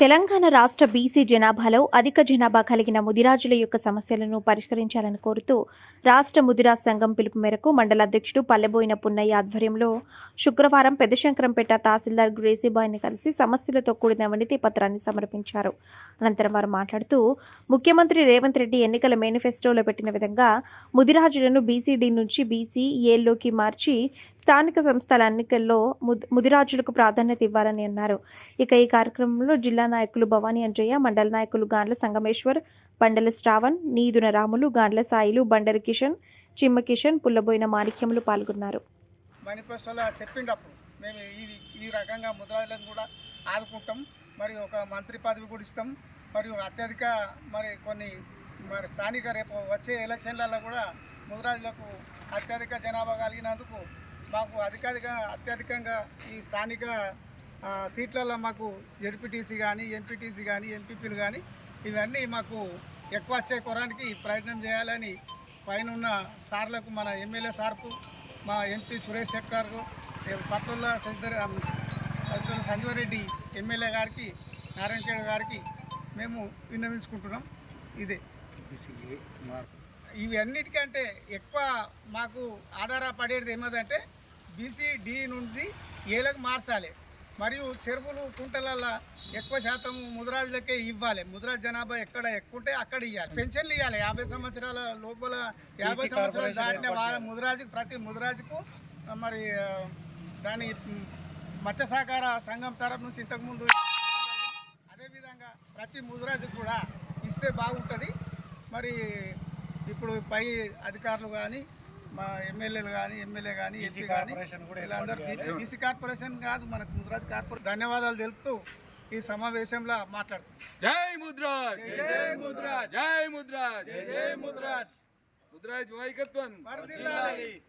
తెలంగాణ రాష్ట్ర బీసీ జనాభాలో అధిక జనాభా కలిగిన ముదిరాజుల యొక్క సమస్యలను పరిష్కరించాలని కోరుతూ రాష్ట్ర ముదిరాజ్ సంఘం పిలుపు మేరకు మండల అధ్యక్షుడు పల్లెబోయిన పున్నయ్య ఆధ్వర్యంలో శుక్రవారం పెద్దశంకరంపేట తహసీల్దార్ గ్రేసీబాయిని కలిసి సమస్యలతో కూడిన వినతి పత్రాన్ని సమర్పించారు. అనంతరం వారు మాట్లాడుతూ ముఖ్యమంత్రి రేవంత్ రెడ్డి ఎన్నికల మేనిఫెస్టోలో పెట్టిన విధంగా ముదిరాజులను బీసీడీ నుంచి బీసీ ఏల్లోకి మార్చి స్థానిక సంస్థల ఎన్నికల్లో ముదిరాజులకు ప్రాధాన్యత ఇవ్వాలని అన్నారు. ఇక ఈ కార్యక్రమంలో జిల్లా నాయకులు భవానీ అంజయ్య మండల నాయకులు గాండ్ల సంగమేశ్వర్ బండల శ్రావణ్ నీదున రాములు గాండ్ల సాయిలు బండరి కిషన్ చిమ్మ కిషన్ పుల్లబోయిన మాణిక్యములు పాల్గొన్నారు. మేనిఫెస్టోలో చెప్పినప్పుడు మేము ఈ ఈ రకంగా ముద్రాజులను కూడా ఆదుకుంటాం. మరి ఒక మంత్రి పదవి కూడా ఇస్తాం. మరియు అత్యధిక మరి కొన్ని మరి స్థానిక రేపు వచ్చే ఎలక్షన్లలో కూడా ముద్రాజులకు అత్యధిక జనాభా కలిగినందుకు మాకు అధికాధిక అత్యధికంగా ఈ స్థానిక సీట్లలో మాకు జడ్పీటీసీ కానీ ఎంపీటీసీ కానీ ఎంపీపీలు కానీ ఇవన్నీ మాకు ఎక్కువ వచ్చే కొరానికి ప్రయత్నం చేయాలని పైన సార్లకు మన ఎమ్మెల్యే సార్కు మా ఎంపీ సురేష్ శెట్కర్కు పట్టుల సంజర్ పట్టుల సంజీవరెడ్డి ఎమ్మెల్యే గారికి నారాయణ గారికి మేము విన్నవించుకుంటున్నాం. ఇదే. ఇవి అన్నిటికంటే ఎక్కువ మాకు ఆధారపడేది ఏమదంటే బీసీ డి నుండి ఏలకు మార్చాలి. మరియు చెరువులు కుంటలల్లో ఎక్కువ శాతం ముదిరాజులకే ఇవ్వాలి. ముదిరాజ్ జనాభా ఎక్కడ ఎక్కువ ఉంటే అక్కడ ఇవ్వాలి పెన్షన్లు ఇవ్వాలి యాభై సంవత్సరాల లోపల యాభై సంవత్సరాలు దాటిన వాళ్ళ ముదిరాజుకు ప్రతి ముదిరాజుకు మరి దాని మత్స్య సహకార సంఘం తరఫు నుంచి ఇంతకుముందు అదేవిధంగా ప్రతి ముదిరాజుకు కూడా ఇస్తే బాగుంటుంది. మరి ఇప్పుడు పై అధికారులు కానీ మా ఎమ్మెల్యేలు కానీ ఎమ్మెల్యే కానీ ఎంపీ కానీ వీళ్ళందరూ బీసీ కార్పొరేషన్ కాదు మనకు ముద్రాజ్ కార్పొరేషన్. ధన్యవాదాలు తెలుపుతూ ఈ సమావేశంలో మాట్లాడుతున్నాం. జై ముద్రాజ్! జై ముద్రాజ్! జై ముద్రాజ్! జై ముద్రాజ్! ముద్రాజ్ వైకత్వం.